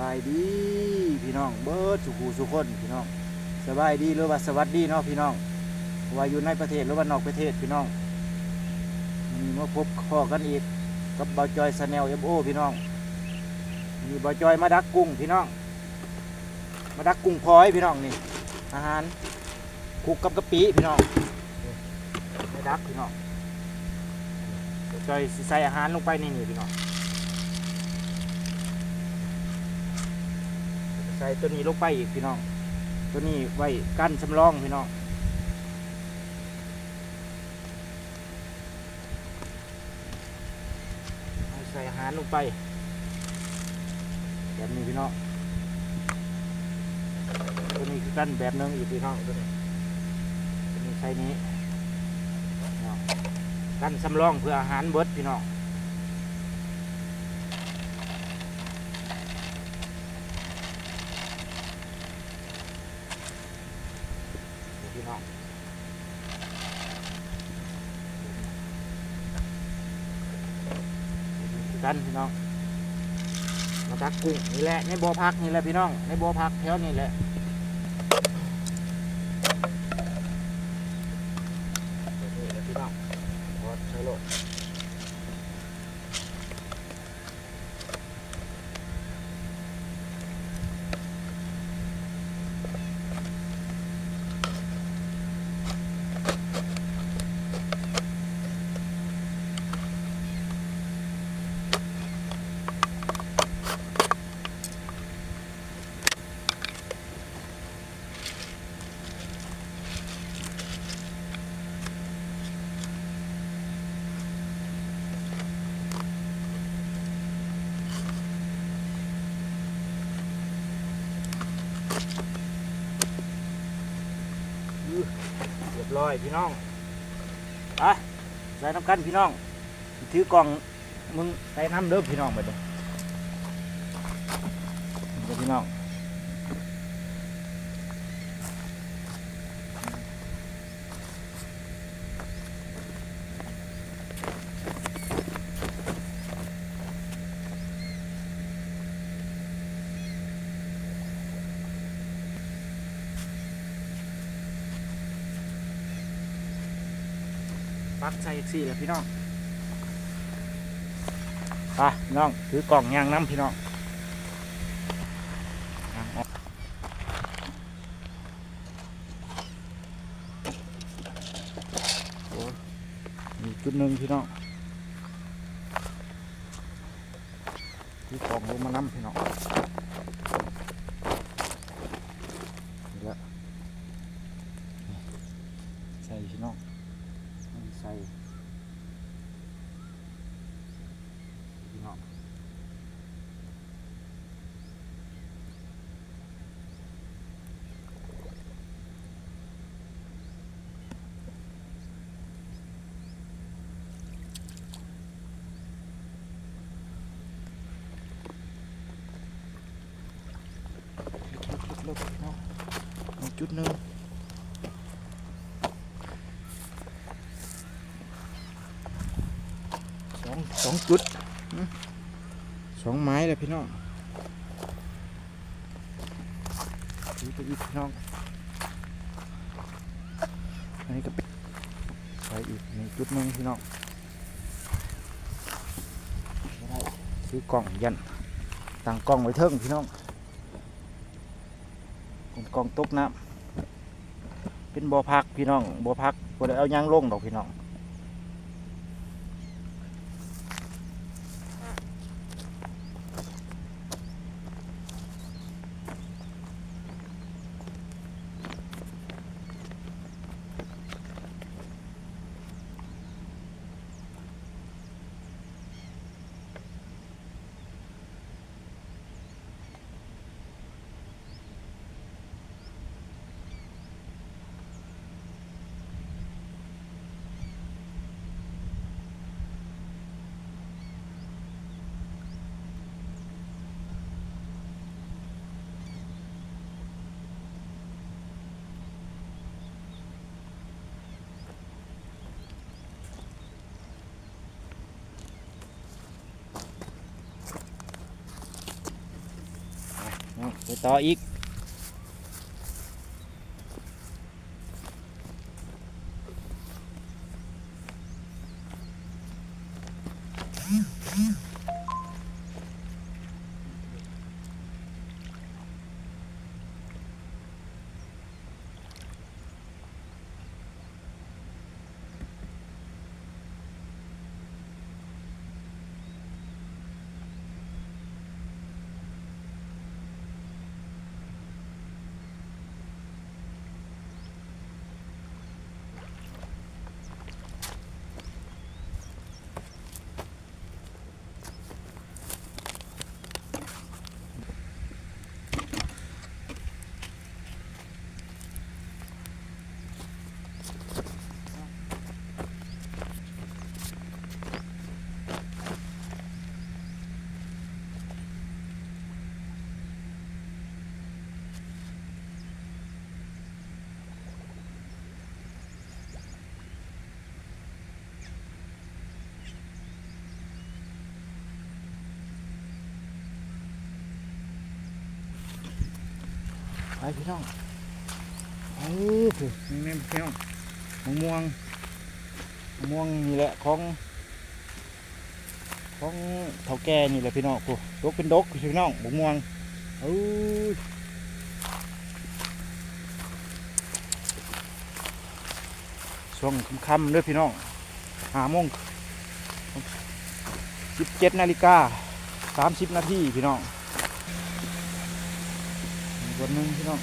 บายดีพี่น้องเบิดสุขูสุคนพี่น้องสบายดีหรือว่าสวัสดีเนาะพี่น้องว่าอยู่ในประเทศหรือว่านอกประเทศพี่น้องมีมาพบข้อกันอีกกับเบาจอยสแนลเอฟโอพี่น้องมีเบาจอยมาดักกุ้งพี่น้อง มาดักกุ้งพลอยพี่น้องนี่อาหารคุกกับกะปิพี่น้องมาดักพี่น้องเบาจอยใส่อาหารลงไปในนี่พี่น้อง ใส่ตัวนี้ลงไปอีกพี่น้อง ตัวนี้ไว้กั้นสำรองพี่น้องใส่อาหารลงไปแบบนี้พี่น้องตัวนี้คือกั้นแบบหนึงอีกพี่น้องตัวนี้ตัวนี้ใส่นี้กั้นสำรองเพื่ออาหารเบิดพี่น้อง พี่น้อง กันพี่น้องมาตักกุ้งนี่แหละในบ่อพักนี่แหละพี่น้องในบ่อพักแถวนี่แหละนี่แหละพี่น้องพอใช้โลดอื้อเรียบร้ อยพี่น้องไปใส่น้ำกันพี่น้องถือกล่องมึงใส่น้ำเด้อพี่น้องไปเด้อเดี๋ยวพี่น้อง ปักใส่อีกสี่แล้วพี่น้องไปน้องถือกล่องยางน้ำพี่น้องมีจุดหนึ่งพี่น้องถือกล่องลงมาน้ำพี่น้องนี่ละใส่พี่น้อง ใส่พี่น้อง ลบๆพี่น้องอีจุดหนึ่งสองสองจุดสองไม้เลยพี่น้องถือไปอีกพี่น้องอันนี้ก็เป็นใส่อีกหนึ่งจุดหนึ่งพี่น้องไม่ได้ซื้อกล่องยันตั้งกล่องไว้เทิงพี่น้อง เป็นกองตกน้ำเป็นบ่อพักพี่น้องบ่อพักบ่ได้เอายางลงดอกพี่น้อง ต่ออีกอืม พี่น้องเอ้ยพี่นี่พี่น้องมะม่วงมะม่วงนี่แหละของของเท่าแก่นี่แหละพี่น้องกูดกเป็นดกพี่น้องมะม่วงเอ้ยช่วงค่ำๆเด้อพี่น้องห้าโมงสิบเจ็ดนาฬิกาสามสิบนาทีพี่น้อง ตัวนหนึงพี่น้อง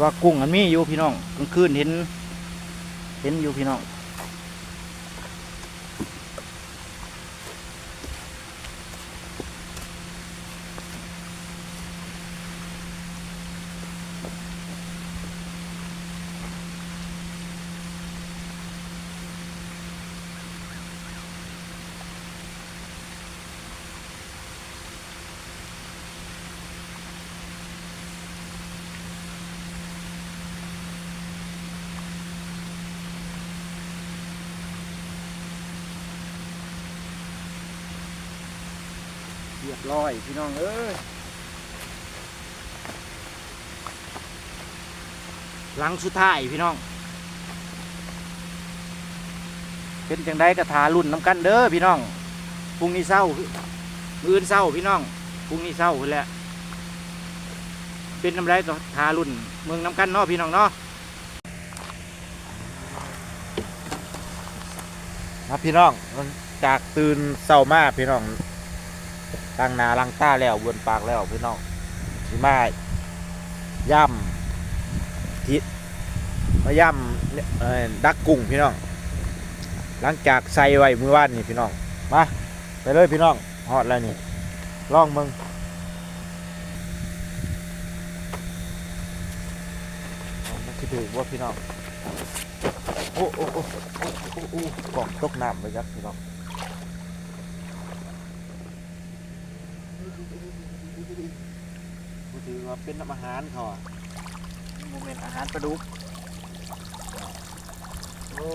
ว่ากุ้งอันมีอยู่พี่น้องกลางคืนเห็น เห็นอยู่พี่น้อง เรียบร้อยพี่น้องเอ้ยหลังสุดท้ายพี่น้อง เป็นจังได้กระถารุ่นน้ำกันเด้อพี่น้องพรุ่งนี้เศร้ามืออื่นเศร้าพี่น้องพรุ่งนี้เศร้าพุ่นแหละเป็นน้ำไรก็ทารุ่นเมืองน้ำกันเนาะพี่น้องเนาะครับพี่น้องจากตื่นเศร้ามากพี่น้อง ล้างนาล้างตาแล้ววนปากแล้วพี่น้องสิมาย่ำทิศมาย่ำเอ่อดักกุ้งพี่น้อง หลังจากใส่ไว้มือวานนี่พี่น้องมาไปเลยพี่น้องฮอดแล้วนี่ลองมึงคือถือว่าพี่น้องโอ้โอ้โอ้โอ้โอ้กล่องตกน้ำไปจักพี่น้อง กูถือ ว่าเป็นอาหารเขาอะโมเมนอาหารปลาดุกโอ้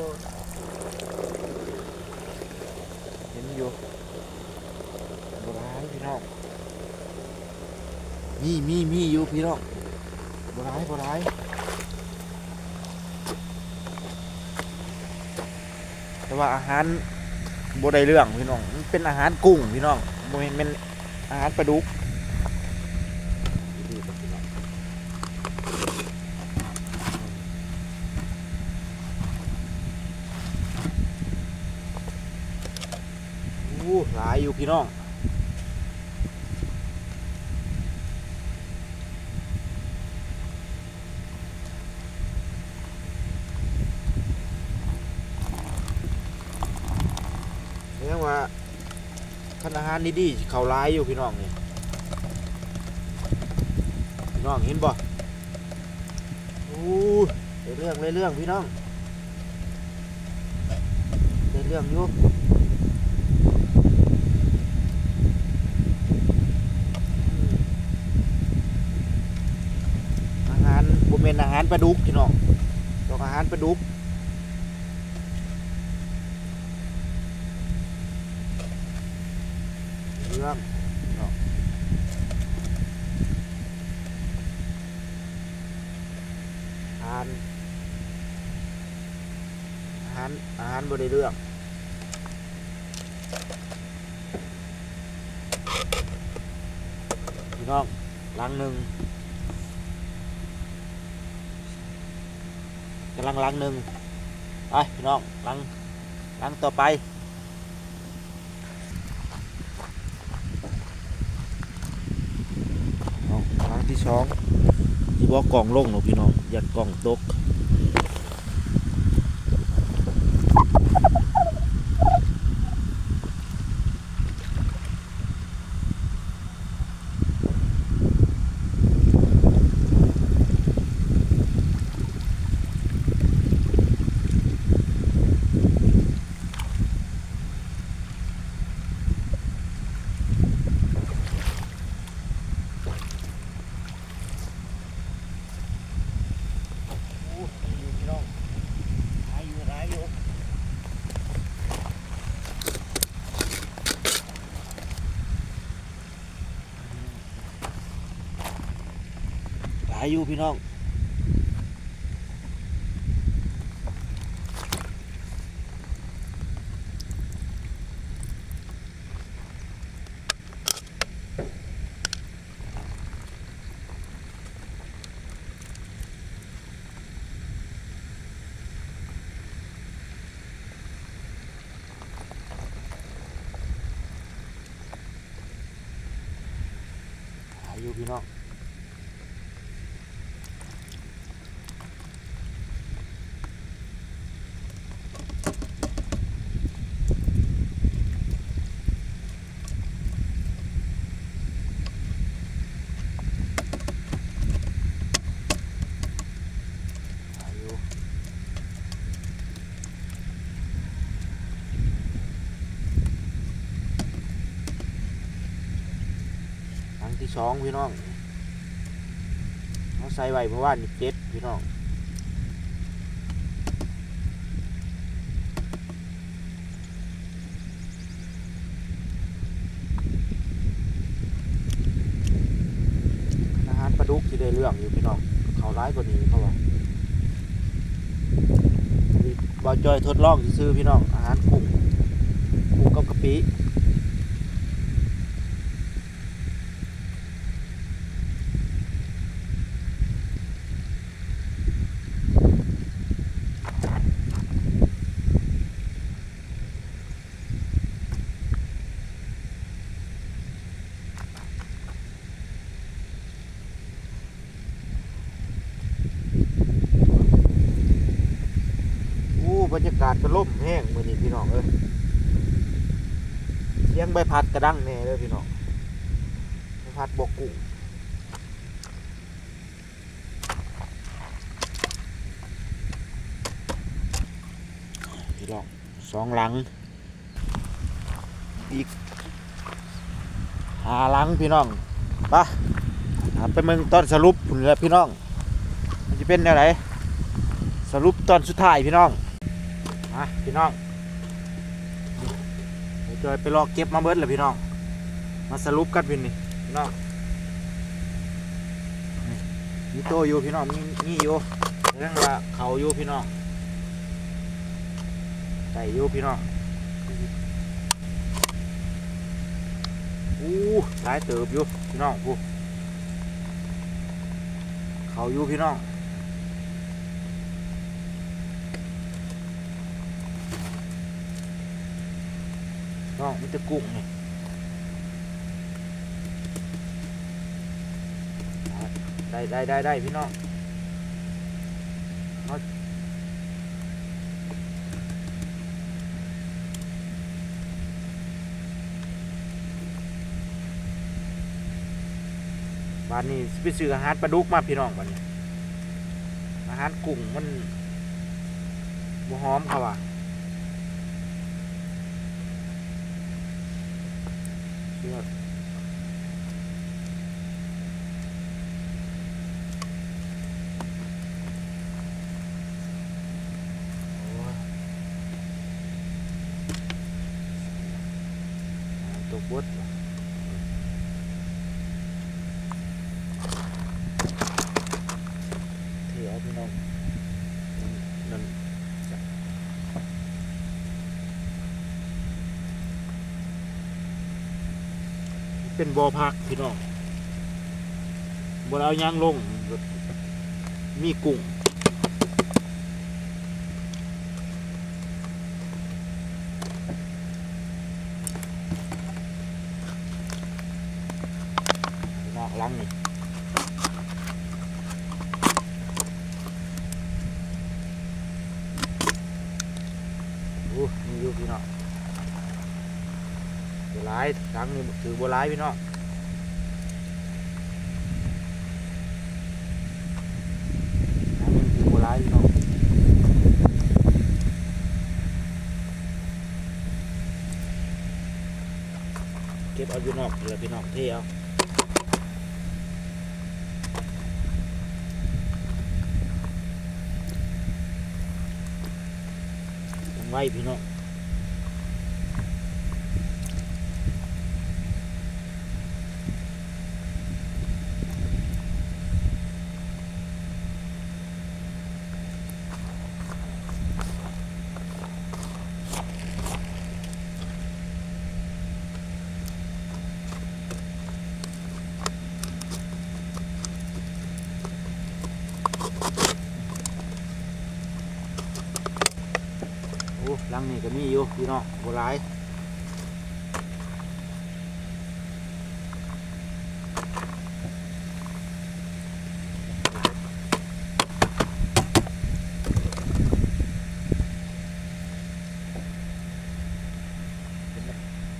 เห็นอยู่โบราณพี่น้องมีมีมีอยู่พี่น้องโบราณโบราณแต่ว่าอาหารโบได้เรื่องพี่น้องมันเป็นอาหารกุ้งพี่น้องโมเมนเป็นอาหารปลาดุก อู้ห ลายอยู่พี่น้องเรียกว่าคันอาหารดีๆเขาหลายอยู่พี่น้องนี่พี่น้องเห็นบ่อู้เรื่องเรื่องพี่น้องเรื่องอยู่ เป็นอาหารปลาดุกพี่น้องดอกอาหารปลาดุกเรื่องอาหารอาหารอาหารบริเรื่องพี่น้องลังหนึ่งำลังลังหนึ่งไปพี่น้องลังลังต่อไปเอาลังที่สองที่บอกกล่องลงหนูพี่น้องยัดกล่องตก โอ้ยอยู่พี่น้องหายอยู่หายอยู่หาย อยู่พี่น้องหายอยู่พี่น้องหายอยู่ครั้ง ที่สองพี่น้องเขาใส่ไว้เพราะว่านี่เจ็ดพี่น้องอาหารปลาดุกที่ได้เรื่องอยู่พี่น้องเขาร้ายกว่านี้เขาว่านี่บอจอยทดลองซื้อพี่น้องอาหารกุ้งกุ้งกับกะปิอู้บรรยากาศก็ล่มแห้งมือนี้พี่น้องเอ้ยเสียงใบ พัดกระดั้งแน่เลยพี่น้องใบพัดบกกุ้งพี่น้องสองหลัง อีกหาหลังพี่น้องไปะไปเมืองตอนสรุปพุ่นแล้วพี่น้อง มันจะเป็นแนวไหนสรุปตอนสุดท้ายพี่น้องมาพี่น้อง จอยไปลอกเก็บมาเบิดเลยพี่น้อง มาสรุปกันพี่นี่พี่น้องมีโตอยู่พี่น้องมีมีอยู่เรื่องว่าเขาอยู่พี่น้องไก่อยู่พี่น้องอู้หลายเติบอยู่พี่น้องผู้เขาอยู่พี่น้อง น้องมันจะกุ้งนี่ได้ได้ได้ได้พี่น้องเอาบ้านนี้ไปซื้ออาหารปลาดุกมาพี่น้องบ้านนี้ อาหารกุ้งมันบ่หอมเขาว่ะ เลือดโอ้ยน้ำตกบดว่ะเที่ยวพี่น้อง เป็นบ่อพักพี่น้องบ่เอาหยางลง มีกุ้งนอกลังนี่โอ้มีอยู่พี่น้อง ร้ายหลังนี่ถือบัวร้ายพี่น้องหลังนี่ถือบัวร้ายพี่น้องเก็บเอาอยู่นอกเลยพี่น้องเที่เอาทำไว้พี่น้อง งนี่ก็มีอยู่พี่น้องบัวร้ายเป็น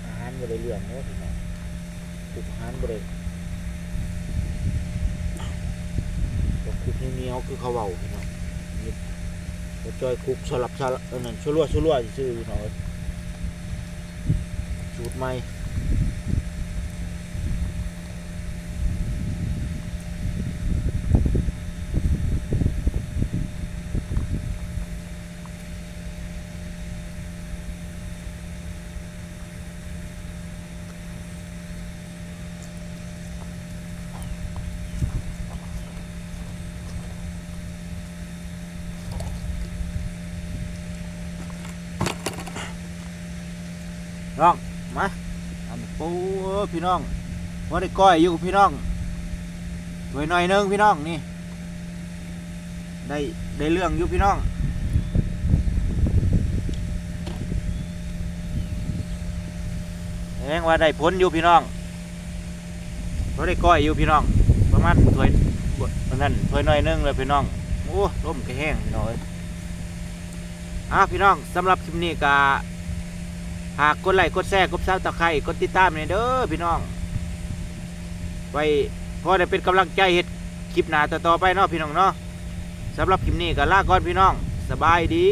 อาหารบริเรื่องเนาะพี่น้องปลูกอาหารบริก็คุกเหนียวคือเขาเบา จอยคุกสลับสลับเออนั่นชั่วๆชั่วล่วซื่อหน่อยสูตรใหม่ น้องมา อันปูเอ้พี่น้องว่าได้ก้อยอยู่พี่น้องถวยหน่อยนึงพี่น้องนี่ ได้ได้เรื่องอยู่พี่น้องแองว่าได้ผลอยู่พี่น้องว่าได้ก้อยอยู่พี่น้อง ประมาณถวยประนั้นถวยหน่อยนึงเลยพี่น้องโอ้ร่มก็แห้งพี่น้องอ้ยอะพี่น้องสำหรับคลิปนี้ก็ หากกดไลค์กดแชร์กดซับตะไคร่กดติดตามในเด้อพี่น้อง ไว้พอได้เป็นกำลังใจเห็ดคลิปหน้าต่อๆไปเนาะพี่น้องเนาะสำหรับคลิปนี้ก็ลาก่อนพี่น้อง สบายดี